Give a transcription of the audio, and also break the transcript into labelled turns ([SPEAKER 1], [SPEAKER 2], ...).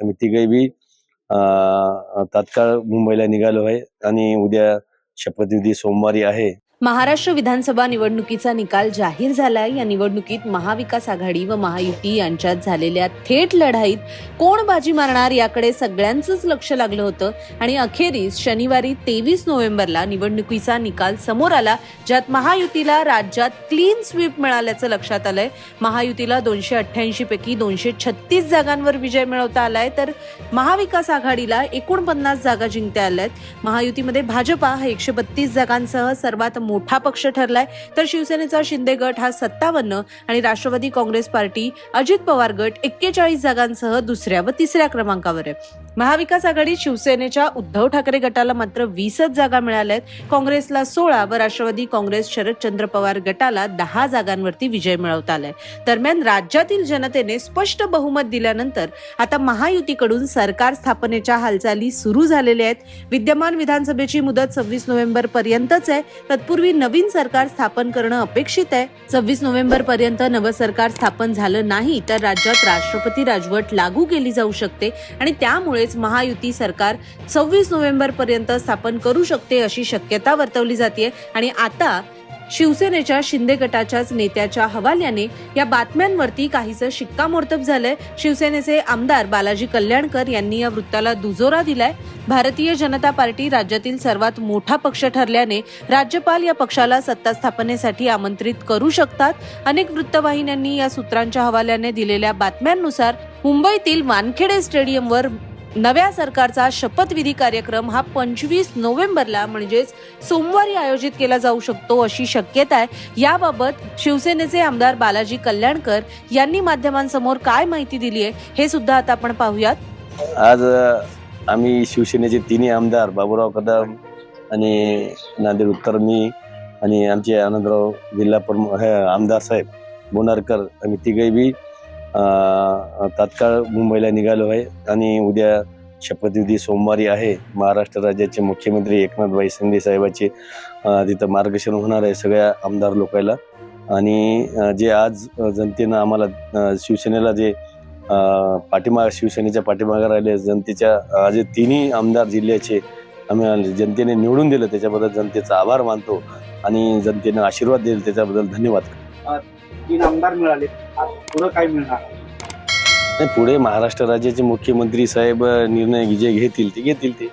[SPEAKER 1] आम्ही तिघही बी तात्काळ मुंबईला निघालो आहे आणि उद्या शपथविधी सोमवारी आहे.
[SPEAKER 2] महाराष्ट्र विधानसभा निवडणुकीचा निकाल जाहीर झालाय. या निवडणुकीत महाविकास आघाडी व महायुती यांच्यात झालेल्या थेट लढाईत कोण बाजी मारणार याकडे सगळ्यांचंच लक्ष लागलं होतं. आणि अखेरीस शनिवारी तेवीस नोव्हेंबरला निवडणुकीचा निकाल समोर आला ज्यात महायुतीला राज्यात क्लीन स्वीप मिळाल्याचं लक्षात आलंय. महायुतीला दोनशे अठ्ठ्याऐंशी पैकी दोनशे छत्तीस जागांवर विजय मिळवता आलाय. तर महाविकास आघाडीला एकोणपन्नास जागा जिंकता आल्यात. महायुतीमध्ये भाजपा हा एकशे बत्तीस जागांसह सर्वात मोठा पक्ष ठरलाय. तर शिवसेनेचा शिंदे गट हा सत्तावन्न आणि राष्ट्रवादी काँग्रेस पार्टी अजित पवार गट एक्केचाळीस जागांसह दुसऱ्या व तिसऱ्या क्रमांकावर आहे. महाविकास आघाडीत शिवसेनेच्या उद्धव ठाकरे गटाला मात्र वीसच जागा मिळाल्या आहेत. काँग्रेसला सोळा व राष्ट्रवादी काँग्रेस शरदचंद्र पवार गटाला दहा जागांवरती विजय मिळवता आलाय. दरम्यान राज्यातील जनतेने स्पष्ट बहुमत दिल्यानंतर आता महायुतीकडून सरकार स्थापनेच्या हालचाली सुरू झालेल्या आहेत. विद्यमान विधानसभेची मुदत सव्वीस नोव्हेंबर पर्यंतच आहे. तत्पूर्वी नवीन सरकार स्थापन करणं अपेक्षित आहे. सव्वीस नोव्हेंबर पर्यंत नवं सरकार स्थापन झालं नाही तर राज्यात राष्ट्रपती राजवट लागू केली जाऊ शकते आणि त्यामुळे म्हणजेच महायुती सरकार सव्वीस नोव्हेंबर पर्यंत स्थापन करू शकते अशी शक्यता वर्तवली जाते आणि आता शिवसेनेच्या शिंदे गटाच्याच नेत्याच्या हवाल्याने या बातम्यांवरती काहीसं शिक्कामोर्तब झालंय. शिवसेनेचे आमदार बालाजी कल्याणकर यांनी या वृत्ताला दुजोरा दिलाय. भारतीय जनता पार्टी राज्यातील सर्वात मोठा पक्ष ठरल्याने राज्यपाल या पक्षाला सत्ता स्थापनेसाठी आमंत्रित करू शकतात. अनेक वृत्तवाहिन्यांनी या सूत्रांच्या हवाल्याने दिलेल्या बातम्यांनुसार मुंबईतील वानखेडे स्टेडियमवर नव्या सरकारचा शपथविधी कार्यक्रम हा पंचवीस नोव्हेंबरला म्हणजेच सोमवारी आयोजित केला जाऊ शकतो अशी शक्यता आहे. याबाबत शिवसेनेचे आमदार बालाजी कल्याणकर यांनी माध्यमांसमोर काय माहिती दिली आहे हे सुद्धा आता आपण पाहूयात.
[SPEAKER 1] आज आम्ही शिवसेनेचे तिन्ही आमदार बाबूराव कदम आणि नांदेड उत्तर मी आणि आमचे आनंदराव जिल्हा प्रमुख आमदार साहेब बोनारकर आम्ही तिघे बी तात्काळ मुंबईला निघालो आहे आणि उद्या शपथविधी सोमवारी आहे. महाराष्ट्र राज्याचे मुख्यमंत्री एकनाथभाई शिंदे साहेबाचे तिथं मार्गदर्शन होणार आहे सगळ्या आमदार लोकायला. आणि जे आज जनतेनं आम्हाला शिवसेनेला जे पाठीमाग शिवसेनेच्या पाठीमागे राहिले जनतेच्या आज जे तिन्ही आमदार जिल्ह्याचे आम्ही जनतेने निवडून दिलं त्याच्याबद्दल जनतेचा आभार मानतो आणि जनतेने आशीर्वाद दिले त्याच्याबद्दल धन्यवाद.
[SPEAKER 3] तीन आमदार मिळाले पुढे काय मिळणार?
[SPEAKER 1] नाही पुढे महाराष्ट्र राज्याचे मुख्यमंत्री साहेब निर्णय जे घेतील ते घेतील ते.